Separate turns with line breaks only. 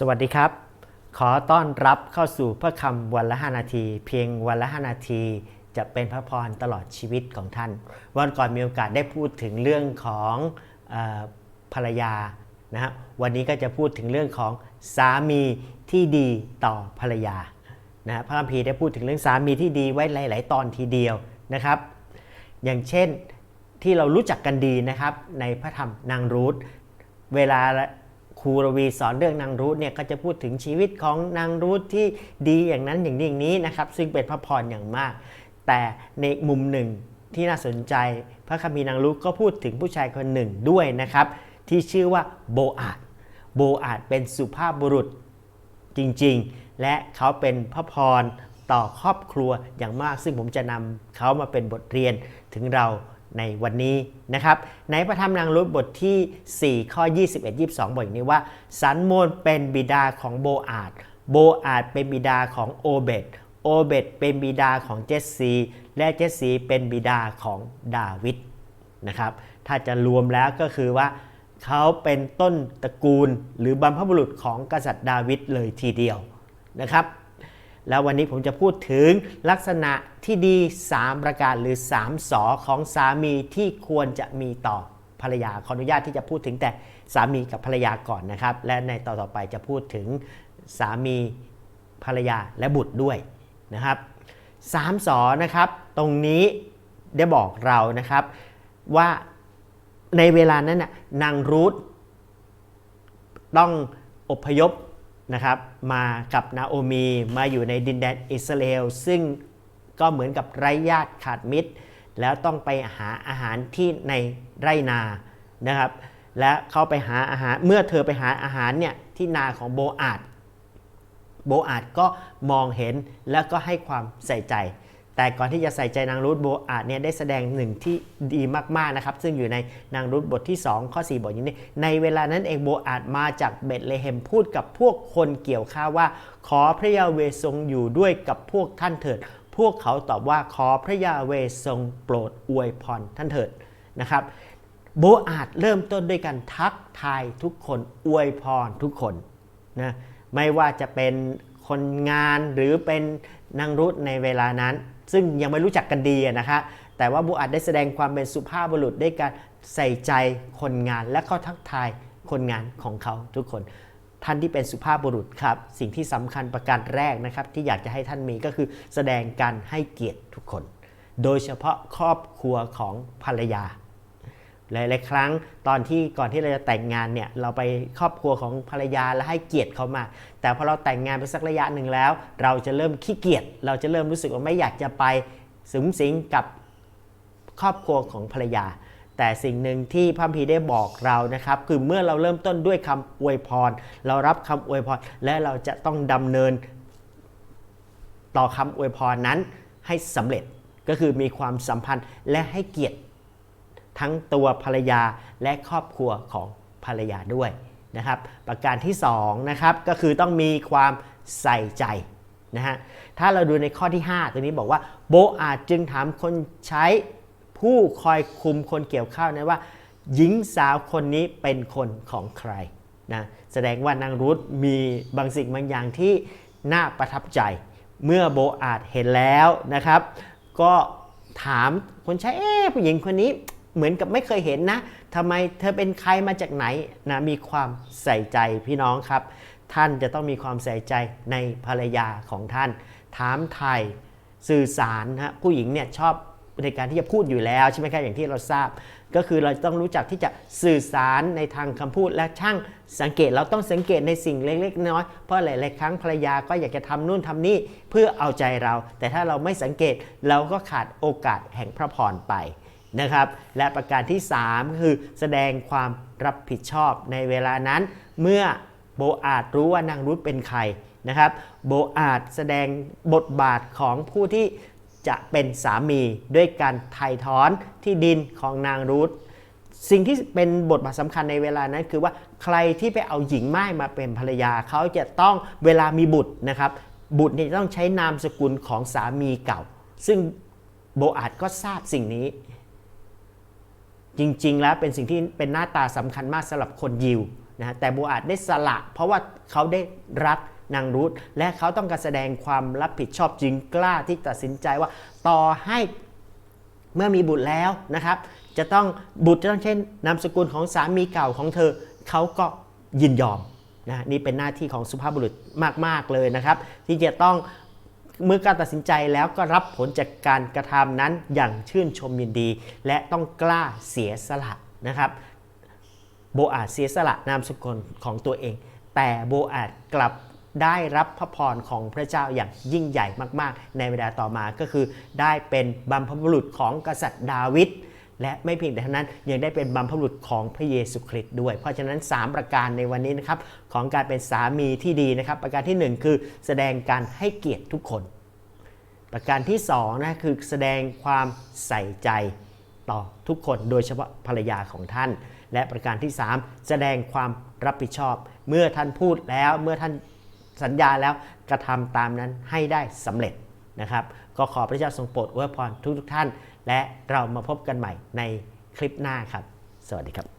สวัสดีครับ ขอต้อนรับเข้าสู่พระคำวันละ5นาที เพียงวันละ5นาที จะเป็นพระพรตลอดชีวิตของท่าน วันก่อนมีโอกาสได้พูดถึงเรื่องของออภรรยานะฮะวันนี้ก็จะพูดถึงเรื่องของสามีที่ดีต่อภรรยานะพระคัมภีร์ได้พูดถึงเรื่องสามีที่ดีไว้หลาย ๆ ตอนทีเดียวนะครับ อย่างเช่นที่เรารู้จักกันดีนะครับในพระธรรมนางรูธเวลา ครูรวีสอนเรื่องนางรูธเนี่ยก็จะพูดถึงชีวิตของนางรูธที่ดีอย่างนั้นอย่างนี้อย่างนี้นะครับ ซึ่งเป็นพระพรอย่างมาก แต่ในมุมหนึ่งที่น่าสนใจ พระคัมภีร์นางรูธก็พูดถึงผู้ชายคนหนึ่งด้วยนะครับ ที่ชื่อว่าโบอาดโบอาดเป็นสุภาพบุรุษจริงๆ และเขาเป็นพระพรต่อครอบครัวอย่างมาก ซึ่งผมจะนำเขามาเป็นบทเรียนถึงเรา ในวันนี้นะครับ ในพระธรรมนางรุธบทที่ 4 ข้อ 21 22 บอกอย่างนี้ว่าสันโมนเป็นบิดาของโบอาดโบอาดเป็นบิดาของโอเบตโอเบตเป็นบิดาของเจสซีและเจสซีเป็นบิดาของดาวิดนะครับ ถ้าจะรวมแล้วก็คือว่าเขาเป็นต้นตระกูลหรือบรรพบุรุษของกษัตริย์ดาวิดเลยทีเดียวนะครับ แล้ววันนี้ผมจะพูดถึงลักษณะที่ดี 3 ประการหรือ 3สอของสามีที่ควรจะมีต่อภรรยาขออนุญาตที่จะพูดถึงแต่สามีกับภรรยาก่อนนะครับ และในต่อต่อไปจะพูดถึงสามีภรรยาและบุตรด้วยนะครับสามสอนะครับ ตรงนี้ได้บอกเรานะครับว่าในเวลานั้นน่ะนางรูธต้องอพยพ นะครับมากับนาโอมีมาอยู่ในดินแดนอิสราเอลซึ่งก็เหมือนกับไร้ญาติขาดมิตร แล้วต้องไปหาอาหารที่ในไร่นานะครับ และเขาไปหาอาหารเมื่อเธอไปหาอาหารเนี่ยที่นาของโบอาดโบอาดก็มองเห็นแล้วก็ให้ความใส่ใจ แต่ก่อนที่จะใส่ใจนางรูธโบอาดเนี่ยได้แสดงหนึ่งที่ดีมากๆนะครับ ซึ่งอยู่ในนางรูธบทที่ 2 ข้อ 4บอกอย่างนี้ ในเวลานั้นเองโบอาดมาจากเบตเลเฮมพูดกับพวกคนเกี่ยวข้าวว่า ขอพระยาเวทรงอยู่ด้วยกับพวกท่านเถิด พวกเขาตอบว่าขอพระยาเวทรงโปรดอวยพรท่านเถิดนะครับโบอาดเริ่มต้นด้วยการทักทายทุกคนอวยพรทุกคนนะไม่ว่าจะเป็นคนงานหรือเป็นนางรุธในเวลานั้น ซึ่งยังไม่รู้จักกันดีนะคะแต่ว่าบูอาดได้แสดงความเป็นสุภาพบุรุษด้วยการใส่ใจคนงานและก็ทักทายคนงานของเขาทุกคนท่านที่เป็นสุภาพบุรุษครับ สิ่งที่สำคัญประการแรกนะครับ ที่อยากจะให้ท่านมีก็คือแสดงการให้เกียรติทุกคน โดยเฉพาะครอบครัวของภรรยา หลายๆครั้งตอนที่ก่อนที่เราจะแต่งงานเนี่ยเราไปครอบครัวของภรรยาและให้เกียรติเขามา แต่พอเราแต่งงานไปสักระยะหนึ่งแล้ว เราจะเริ่มขี้เกียจเราจะเริ่มรู้สึกว่าไม่อยากจะไปสุมสิงกับครอบครัวของภรรยา แต่สิ่งหนึ่งที่พระคัมภีได้บอกเรานะครับ คือเมื่อเราเริ่มต้นด้วยคำอวยพร เรารับคำอวยพร และเราจะต้องดำเนิน ต่อคำอวยพรนั้นให้สำเร็จก็คือมีความสัมพันธ์และให้เกียรติ ทั้งตัวภรรยาและครอบครัวของภรรยาด้วยนะครับ ประการที่2นะครับก็คือต้องมีความใส่ใจนะฮะถ้าเราดูในข้อที่ 5 ตัวนี้บอกว่าโบอาจจึงถามคนใช้ผู้คอยคุมคนเกี่ยวข้าวนั้นว่า หญิงสาวคนนี้เป็นคนของใครนะแสดงว่านางรุธมีบางสิ่งบางอย่างที่น่าประทับใจ เมื่อโบอาจเห็นแล้วนะครับ ก็ถามคนใช้เอ๊ผู้หญิงคนนี้ เหมือนกับไม่เคยเห็นนะทำไมเธอเป็นใครมาจากไหนนะมีความใส่ใจพี่น้องครับ ท่านจะต้องมีความใส่ใจในภรรยาของท่าน ถามไทยสื่อสารนะฮะผู้หญิงเนี่ยชอบในการที่จะพูดอยู่แล้วใช่ไหมครับอย่างที่เราทราบ ก็คือเราต้องรู้จักที่จะสื่อสารในทางคำพูดและช่างสังเกตเราต้องสังเกตในสิ่งเล็กๆน้อยเพราะหลายๆครั้งภรรยาก็อยากจะทำนู่นทำนี่เพื่อเอาใจเรา แต่ถ้าเราไม่สังเกตเราก็ขาดโอกาสแห่งพระพรไป นะครับ และประการที่ 3 คือแสดงความรับผิดชอบในเวลานั้น เมื่อโบอาจรู้ว่านางรุธเป็นใครนะครับ โบอาจแสดงบทบาทของผู้ที่จะเป็นสามีด้วยการไถ่ถอนที่ดินของนางรุธสิ่งที่เป็นบทบาทสำคัญในเวลานั้นคือว่าใครที่ไปเอาหญิงไม้มาเป็นภรรยาเขาจะต้องเวลามีบุตรนะครับ บุตรเนี่ยจะต้องใช้นามสกุลของสามีเก่า ซึ่งโบอาจก็ทราบสิ่งนี้ จริง ๆ แล้วเป็นสิ่งที่เป็นหน้าตาสำคัญมากสำหรับคนยิวนะแต่โบอาดได้สละ เพราะว่าเขาได้รักนางรูธและเขาต้องการแสดงความรับผิดชอบจึงกล้าที่ตัดสินใจว่าต่อให้เมื่อมีบุตรแล้วนะครับ จะต้องบุตรจะต้องเช่นนามสกุลของสามีเก่าของเธอเขาก็ยินยอมนะนี่เป็นหน้าที่ของสุภาพบุรุษมาก ๆ เลยนะครับ ที่จะต้อง เมื่อการตัดสินใจแล้วก็รับผลจากการกระทำนั้นอย่างชื่นชมยินดี และต้องกล้าเสียสละนะครับ โบอาจเสียสละนามสกุลของตัวเอง แต่โบอาจกลับได้รับพระพรของพระเจ้าอย่างยิ่งใหญ่มาก ๆ ในเวลาต่อมาก็คือได้เป็นบัมพบุรุษของกษัตริย์ดาวิด และไม่เพียงแต่เท่านั้นยังได้เป็นบัมพบุรุษของพระเยซูคริสต์ด้วย เพราะฉะนั้น 3 ประการในวันนี้นะครับของการเป็นสามีที่ดีนะครับ ประการทีหนึ่1 คือแสดงการให้เกียรติทุกคน ประการที่2นะคือแสดงความใส่ใจต่อทุกคนโดยเฉพาะภรรยาของท่าน และประการที่ 3 แสดงความรับผิดชอบ เมื่อท่านพูดแล้วเมื่อท่านสัญญาแล้วกระทำตามนั้นให้ได้สำเร็จนะครับ ก็ขอพระเจ้าทรงโปรดอวยพรทุกทุกท่าน และเรามาพบกันใหม่ในคลิปหน้าครับ สวัสดีครับ